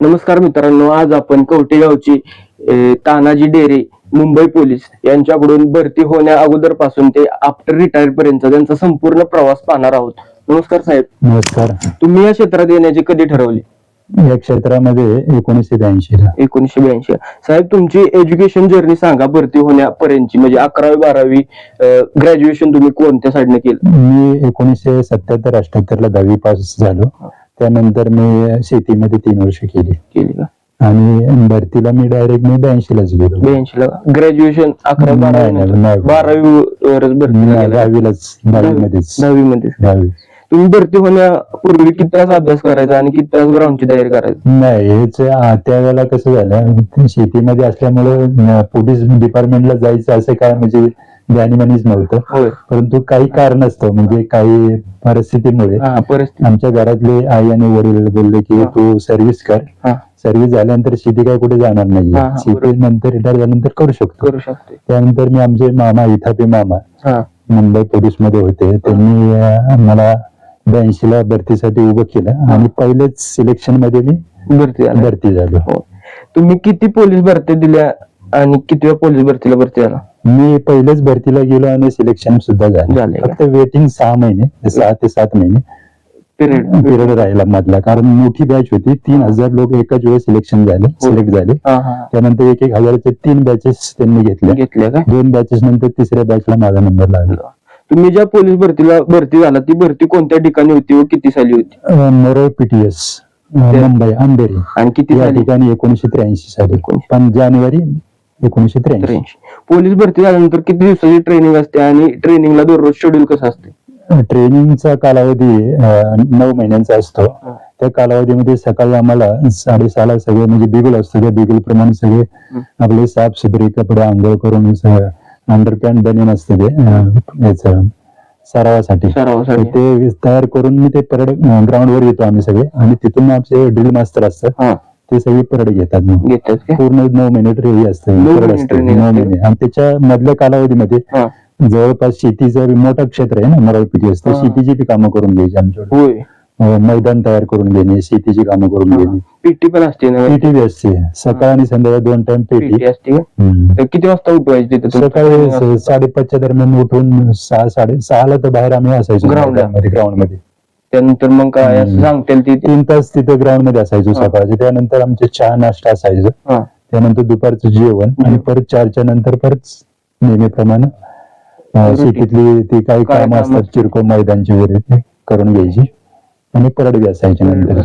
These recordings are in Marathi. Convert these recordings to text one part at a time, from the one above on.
नमस्कार मित्रांनो आज आपण कवठे गावची अ, तानाजी डेरे मुंबई पोलीस यांच्याकडून भरती होण्या अगोदरपासून ते आफ्टर रिटायर पर्यंत त्यांचा संपूर्ण प्रवास पाहणार आहोत. नमस्कार साहेब. नमस्कार. तुम्ही या क्षेत्रात येण्याचे कधी ठरवले? या क्षेत्रामध्ये एकोणीसशे ब्याऐंशी ला. एकोणीशे ब्याऐंशी साहेब तुमची एज्युकेशन जर्नी सांगा भरती होण्यापर्यंतची म्हणजे अकरावी बारावी ग्रॅज्युएशन तुम्ही कोणत्या साईडने केलं? मी एकोणीसशे सत्याहत्तर अठ्याहत्तर ला दहावी पास झालो. त्यानंतर मी शेतीमध्ये तीन वर्ष केली. केली का? आणि भरतीला मी डायरेक्ट मी ब्याऐंशी लाच गेलो. ब्याऐंशी ला ग्रॅज्युएशन अकरावी नाही, बारावी नाही. नाही. बारावी. दहावीलाच दहावी मध्येच दहावी मध्ये दहावी. तुम्ही भरती होण्यापूर्वी किती तास अभ्यास करायचा आणि किती तास ग्राउंडची तयारी करायची? नाही हेच आ, त्यावेळेला कसं झालं शेतीमध्ये असल्यामुळे पोलीस डिपार्टमेंटला जायचं असं काय म्हणजे जाणीमानीच नव्हतं. होय. परंतु काही कारण असतं म्हणजे काही परिस्थितीमुळे हा परिस्थिती. आमच्या घरातले आई आणि वडील बोलले की. तू सर्व्हिस कर. सर्व्हिस झाल्यानंतर शेती काय कुठे जाणार नाही शेती. नंतर रिटायर झाल्यानंतर करू शकतो. त्यानंतर मी आमचे मामा इथापे मामा मुंबई पोलीसमध्ये होते त्यांनी मला ब्याऐंशी ला भरतीसाठी उभं केलं आणि पहिलेच सिलेक्शनमध्ये मी भरती झाला. भरती झालो. तुम्ही किती पोलीस भरती दिल्या आणि किती पोलीस भरतीला भरती झाला? मी पहिलेच भरतीला गेलो आणि सिलेक्शन सुद्धा झालं? फक्त वेटिंग सहा महिने सहा ते सात महिने. पिरियड राहिला मधला. कारण मोठी बॅच होती. तीन हजार लोक एकाच वेळेस सिलेक्शन झाले. सिलेक्ट झाले. हा हा त्यानंतर एक एक हजाराचे तीन बॅचेस त्यांनी का? दोन बॅचेस नंतर तिसऱ्या बॅचला माझा नंबर लागला. तुम्ही ज्या पोलीस भरतीला भरती झाला ती भरती कोणत्या ठिकाणी होती व किती साली होती? मोरळ पीटीएस मुंबई अंधेरी आणि किती ठिकाणी एकोणीशे त्र्याऐंशी साली. पण जानेवारी एकोणीशे त्र्याऐंशी. पोलीस भरती झाल्यानंतर किती दिवसाची ट्रेनिंग असते आणि ट्रेनिंगला दररोज शेड्यूल कसं असते? ट्रेनिंगचा कालावधी नऊ महिन्यांचा असतो. त्या कालावधीमध्ये सकाळी आम्हाला साडेसहाला सगळे म्हणजे बिगुल असतो त्या बिगुल प्रमाणे सगळे. आपले साफ सुथरे कपडे आंघोळ करून अंडरपॅन्ट बनियन असते ते याचं सरावासाठी. ते तयार करून मी ते परेड ग्राउंड वर येतो आम्ही सगळे. आणि तिथून आमचे ड्रिल मास्टर असतात. ते सगळे परेड घेतात मग घेतात का? पूर्ण नऊ महिने ट्रेनिंग असते नऊ परेड महिने असते training नऊ असते. महिने. आणि त्याच्या मधल्या कालावधीमध्ये हा. जवळपास शेतीचं मोठं क्षेत्र आहे ना मराठी असते. हा. शेतीची बी कामं करून घ्यायची आमच्याकडे. होय. अं, मैदान तयार करून घेणे शेतीची कामं करून घेणे. पीटी पण असते ना? पेटी बी असते. सकाळ आणि संध्याकाळ दोन टाइम पेटी. पीटी असते का? हम्म. तर किती वाजता उठवायचे तिथे सकाळी असतं? स- साडेपाचच्या दरम्यान उठून सहा साडे सहाला तर बाहेर आम्ही असायचो Ground ला. मध्ये ग्राउंडमध्ये. त्यानंतर मग काय असं हम्म. सांगतील ती तीन तास तिथे ग्राउंडमध्ये असायचो हा. सकाळचे त्यानंतर आमचे चहा नाश्ता असायचं हा त्यानंतर दुपारचं जेवण आणि. परत चारच्या नंतर परत नेहमीप्रमाणे अं, Routine. शेतीतली ती काही काय कामं कामं असतात किरकोळ मैदानची वगैरे ते करून घ्यायची आणि परत बी असायची नंतर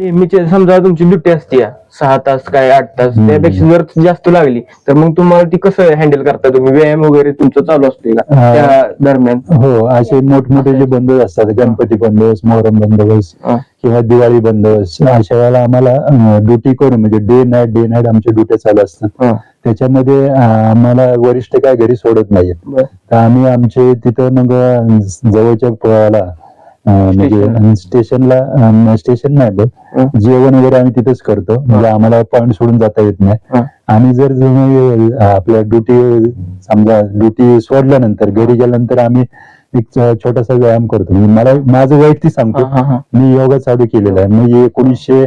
नेहमीचे समजा तुमची ड्युटी असते सहा तास काय आठ तास. त्यापेक्षा जर जास्त लागली तर मग तुम्हाला ती कसं हँडल करता तुम्ही व्यायाम वगैरे तुमचं चालू असते का हा. त्या दरम्यान हो असे मोठमोठे जे बंदोबस्त असतात गणपती बंदोबस्त मोहरम बंदोबस्त हा. किंवा दिवाळी बंदोबस्त अशा वेळेला आम्हाला ड्युटी करून म्हणजे डे नाईट डे नाईट आमच्या ड्युट्या चालू असतात हा. त्याच्यामध्ये अं, आम्हाला वरिष्ठ काय घरी सोडत नाहीत बरं. तर आम्ही आमचे तिथं मग अं, जवळच्या पळाला म्हणजे स्टेशनला स्टेशन नाही बघ. जेवण वगैरे आम्ही तिथंच करतो. म्हणजे आम्हाला पॉइंट सोडून जाता येत नाही. आणि जर आपल्या ड्युटी समजा ड्युटी सोडल्यानंतर घरी गेल्यानंतर आम्ही एक छोटासा व्यायाम करतो. म्हणजे मला माझं वैयक्तिक सांगतो. मी योगा चालू केलेला आहे. म्हणजे एकोणीसशे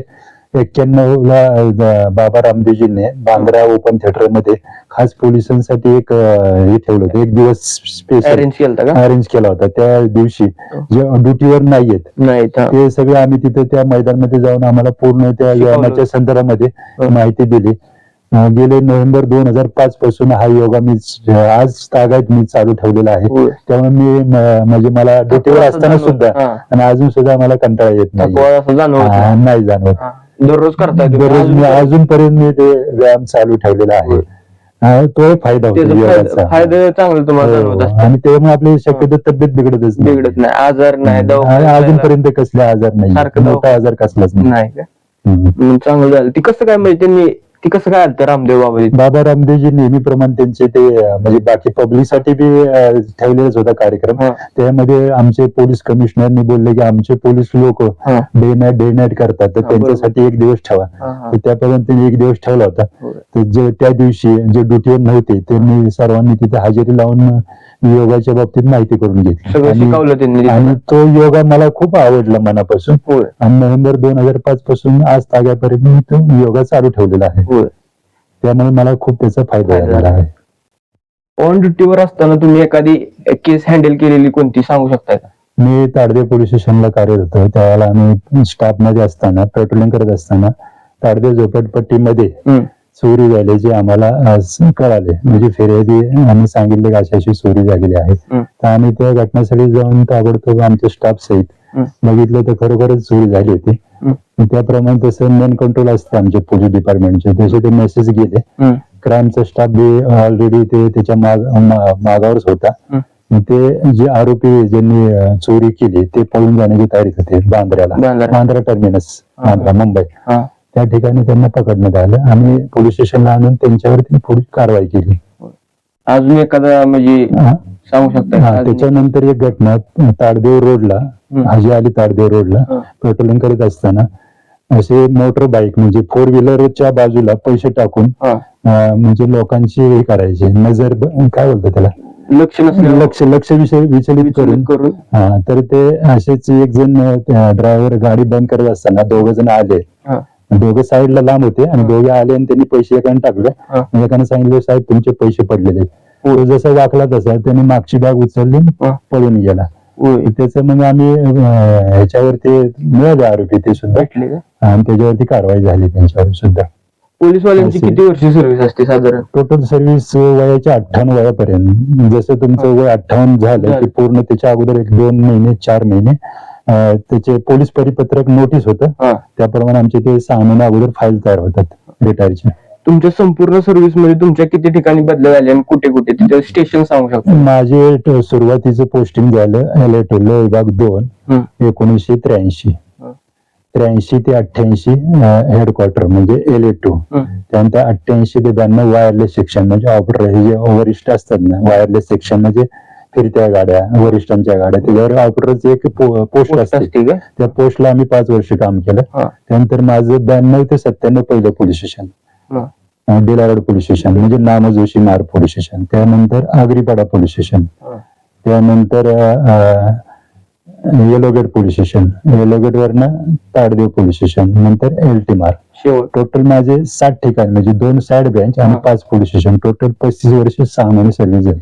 एक्क्याण्णव ला बाबा रामदेवजींनी बांद्रा ओपन थिएटरमध्ये खास पोलिसांसाठी एक अं, हे ठेवलं होतं एक दिवस स्पेशल अरेंज केलता का अरेंज केला होता त्या दिवशी जे ड्युटीवर नाहीयेत नाही हा. ते सगळे आम्ही तिथे त्या मैदानामध्ये जाऊन आम्हाला पूर्ण त्या शिकवलं. व्यायामाच्या संदर्भामध्ये हं. माहिती दिली अं, गेले नोव्हेंबर दोन हजार पाच पासून हा योगा मी आज तागायत मी चालू ठेवलेला आहे होय. त्यामुळे मी म- म्हणजे मला ड्युटीवर असताना असं सुद्धा. हा. आणि अजून सुद्धा मला कंटाळा येत नाही थकवा असं जाणवत हा, नाही. नाही जाणवत हा. दररोज करताय तुम्ही. दररोज मी अजून अजूनपर्यंत मी ते व्यायाम चालू ठेवलेला आहे. हा, तो फायदा होतो त्याचा फायदा योगाचा. फायदा चांगला तुम्हाला जाणवत हो. आणि त्यामुळे आपली शक्यतो तब्येत बिघडतच नाही. बिघडत नाही आजार नाही आणि दवाखान्यात अजूनपर्यंत कसले आजार नाही सारखं मोठा दवाखान्यात- आजार कसलाच नाही नाही का हम्म. मग चांगलं झालं ती कसं काय म्हणजे त्यांनी ती कसं काय आलं रामदेव बाबा बाबा रामदेवजी नेहमीप्रमाणे त्यांचे ते अं, म्हणजे बाकी पब्लिकसाठी बी अं, ठेवलेलाच होता कार्यक्रम हा. त्यामध्ये आमचे पोलीस कमिशनरनी बोलले की आमचे पोलीस लोक हा. डे नाईट डे नाईट करतात तर हा, त्यांच्यासाठी एक दिवस ठेवा हा, हा. तर त्यापर्यंत त्यांनी एक दिवस ठेवला होता होय. तर जे त्या दिवशी जे ड्युटीवर नव्हते त्यांनी सर्वांनी तिथे हजेरी लावून योगाच्या बाबतीत माहिती करून घेतली. सगळं आणि- शिकवलं त्यांनी. आणि तो योगा मला खूप आवडला मनापासून. होय. आणि नोव्हेंबर दोन हजार पाच पासून आज ताग्यापर्यंत मी तो योगा चालू ठेवलेला आहे. होय. त्यामुळे मला खूप त्याचा फायदा फायदा झालेला आहे. ऑन ड्युटीवर असताना तुम्ही एखादी केस हँडल केलेली कोणती सांगू शकताय का? मी ताडदेव पोलीस स्टेशनला कार्यरत होतो त्यावेळेला आम्ही स्टाफमध्ये असताना पेट्रोलिंग करत असताना ताडदेव झोपडपट्टीमध्ये हम्म. चोरी झाल्याचे आम्हाला कळाले म्हणजे फिर्यादी आम्ही सांगितले की अशी अशी चोरी झालेली आहे. तर आम्ही त्या घटनास्थळी जाऊन ताबडतोब आमच्या स्टाफ सहित. बघितलं तर खरोखरच चोरी झाली होती त्याप्रमाणे तसं मेन कंट्रोल असते आमच्या पोलीस डिपार्टमेंटचे तसे ते मेसेज गेले. क्राईमचा स्टाफ बी ऑलरेडी ते त्याच्या माग मागावरच होता ते जे आरोपी ज्यांनी चोरी केली ते पळून जाण्याची तयारीत होते बांद्र्याला बांद्रा. टर्मिनस. बांद्रा मुंबई. त्या ठिकाणी त्यांना पकडण्यात आलं आम्ही पोलीस स्टेशनला आणून त्यांच्यावरती पुढील कारवाई केली अजून एखादा म्हणजे हा. सांगू का? हा, त्याच्यानंतर एक घटना ताडदेव रोडला हम्म. हाजी आली ताडदेव रोडला हा. पेट्रोलिंग करत असताना असे मोटर बाईक म्हणजे फोर व्हीलरच्या बाजूला पैसे टाकून हा. अं, म्हणजे लोकांची हे करायचे नजर ब- काय बोलतात त्याला लक्ष लक्ष लक्ष विषय विचलित करून हा तर ते असेच एक जण ड्रायव्हर गाडी बंद करत असताना दोघ जण आले हा. दोघे साईडला लांब होते आणि. दोघे आले आणि त्यांनी पैसे एकाने टाकले. आणि एकाने सांगितलं साहेब तुमचे पैसे पडलेले तो जसा वाकला तसा त्याने मागची बॅग उचलली. पळून गेला. त्याचं मग आम्ही ह्याच्यावरती मिळाले आरोपी ते सुद्धा. आणि त्याच्यावरती कारवाई झाली त्यांच्यावर सुद्धा. पोलीसवाल्यांची असे. किती वर्ष सर्व्हिस असते साधारण? टोटल सर्व्हिस वयाच्या अठ्ठावन्न वयापर्यंत. जसं तुमचं वय अठ्ठावन्न झालं. की पूर्ण त्याच्या अगोदर एक दोन महिने चार महिने. त्याचे पोलीस परिपत्रक नोटीस होतं हा त्याप्रमाणे आमचे ते सहा महिने अगोदर फाईल तयार होतात रिटायरचे तुमच्या संपूर्ण सर्व्हिसमध्ये तुमच्या किती ठिकाणी बदल झाले आणि कुठे कुठे तिथे स्टेशन सांगू शकता माझे ट- सुरुवातीचं पोस्टिंग झालं एल टोलो विभाग दोन. एकोणीसशे त्र्याऐंशी हं. त्र्याऐंशी ते अठ्ठ्याऐंशी हेडक्वार्टर म्हणजे एल ए टू. त्यानंतर अठ्ठ्याऐंशी ते ब्याण्णव वायरलेस सेक्शन म्हणजे ऑपरेटर हे जे वरिष्ठ असतात ना वायरलेस सेक्शन म्हणजे फिरत्या गाड्या वरिष्ठांच्या गाड्या त्याच्यावर ऑपरेटरची एक पोस्ट पोस्ट असते. त्या पोस्टला आम्ही पाच वर्ष काम केलं. त्यानंतर माझं ब्याण्णव ते सत्त्याण्णव पहिलं पोलीस स्टेशन. डिलारोड पोलीस स्टेशन म्हणजे नाम जोशी मार पोलीस स्टेशन. त्यानंतर आगरीपाडा पोलीस स्टेशन. त्यानंतर Yellow Gate police station. Yellow Gate वरनं ताडदेव पोलीस स्टेशन नंतर एल टी मार टोटल माझे सात ठिकाण म्हणजे दोन साइड बेंच आणि. पाच पोलीस स्टेशन. टोटल पस्तीस वर्ष सहा महिने सर्व्हिस झाली.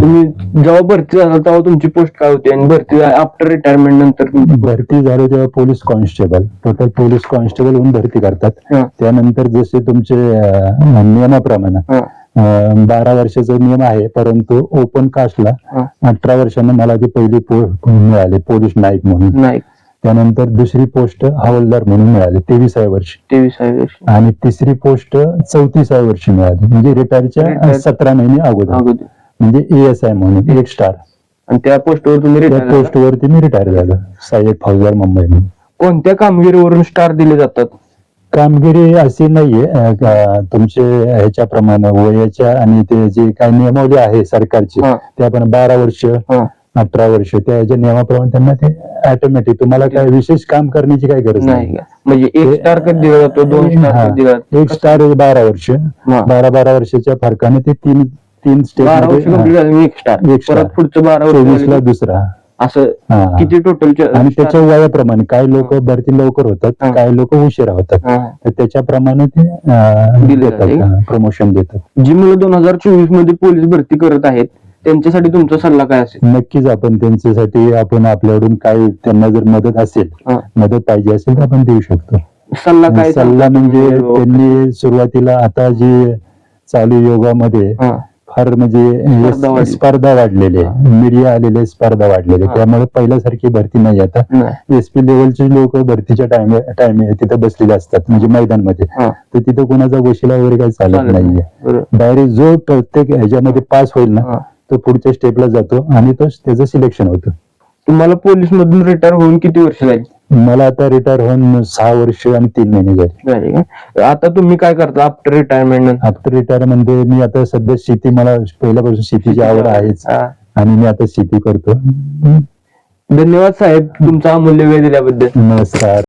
तुम्ही जेव्हा भरती झाला तेव्हा तुमची पोस्ट काय होती? आणि भरती आफ्टर रिटायरमेंट नंतर तुमची भरती झाली तेव्हा police constable total police constable होऊन भरती करतात. हा. त्यानंतर जसे तुमचे अं, नियमाप्रमाणे हा. अं, बारा वर्षाचा नियम आहे परंतु ओपन कास्टला हा. अठरा वर्षांना मला ती पहिली पो- मिळाली पोलीस नाईक म्हणून. नाही त्यानंतर दुसरी पोस्ट हवालदार म्हणून मिळाली तेविसाव्या वर्षी. तेवीसाव्या वर्षी. आणि तिसरी पोस्ट चौतीसाव्या वर्षी मिळाली म्हणजे रिटायरच्या Retire. सतरा महिने अगोदर. अगोदर. म्हणजे एएस आय म्हणून एक स्टार आणि त्या पोस्टवर तुम्ही त्या रिटायर पोस्ट वरती मी रिटायर झालो. सहाय्यक फौजदार मुंबई म्हणून. कोणत्या कामगिरीवरून स्टार दिले जातात? कामगिरी अशी नाहीये. अं, का तुमचे ह्याच्याप्रमाणे वयाच्या आणि ते जे काही नियमावली आहे सरकारची हा. ते आपण बारा वर्ष हा. अठरा वर्ष त्या नियमाप्रमाणे त्यांना ते ऑटोमॅटिक तुम्हाला काय विशेष काम करण्याची काही गरज नाही. का म्हणजे एक स्टार कधी दिला जातो? दोन स्टार हा. कधी दिला जातो? एक स्टार बारा वर्ष. हा. बारा बारा वर्षाच्या फरकाने ते तीन तीन बारा वर्ष स्टेप कंप्लीट झाले एक स्टार एक star. परत पुढचं बारा वर्ष चोवीस ला झाले. दुसरा असं हा. किती टोटल आणि त्याच्या वयाप्रमाणे काही लोक भरती लवकर होतात हा. काही लोक उशिरा होतात तर त्याच्याप्रमाणे ते अं, दिलं जाते. देतात प्रमोशन देतात जी मुलं दोन हजार चोवीसमध्ये पोलीस भरती करत आहेत त्यांच्यासाठी तुमचा सल्ला काय असेल नक्कीच आपण त्यांच्यासाठी आपण आपल्याकडून काही त्यांना जर मदत असेल हा. मदत पाहिजे असेल तर आपण देऊ शकतो सल्ला काय सल्ला म्हणजे? त्यांनी सुरुवातीला आता जी चालू योगामध्ये हा. फार म्हणजे स्पर्धा वाढली. स्पर्धा वाढलेली आहे मीडिया आलेले स्पर्धा वाढलेली. आहे. त्यामुळे पहिल्यासारखी भरती नाही आता. एसपी लेवलचे लोक भरतीच्या टाइम टाइम तिथे बसलेले असतात म्हणजे मैदानमध्ये हा. तर तिथे कोणाचा वशिला वगैरे काही चालत चालत नाही. नाहीये. डायरेक्ट जो प्रत्येक ह्याच्यामध्ये पास होईल ना. तो पुढच्या स्टेपला जातो आणि तो त्याचं सिलेक्शन होतं तुम्हाला पोलीस मधून रिटायर होऊन किती वर्ष झाली मला आता रिटायर होऊन सहा वर्ष आणि तीन महिने झाले? आता तुम्ही काय करता आफ्टर रिटायरमेंट आफ्टर रिटायर म्हणजे मी आता सध्या शेती मला पहिल्यापासून शेतीची आवड आहेच. आणि मी आता शेती करतो. धन्यवाद साहेब तुमचा अमूल्य वेळ दिल्याबद्दल. नमस्कार.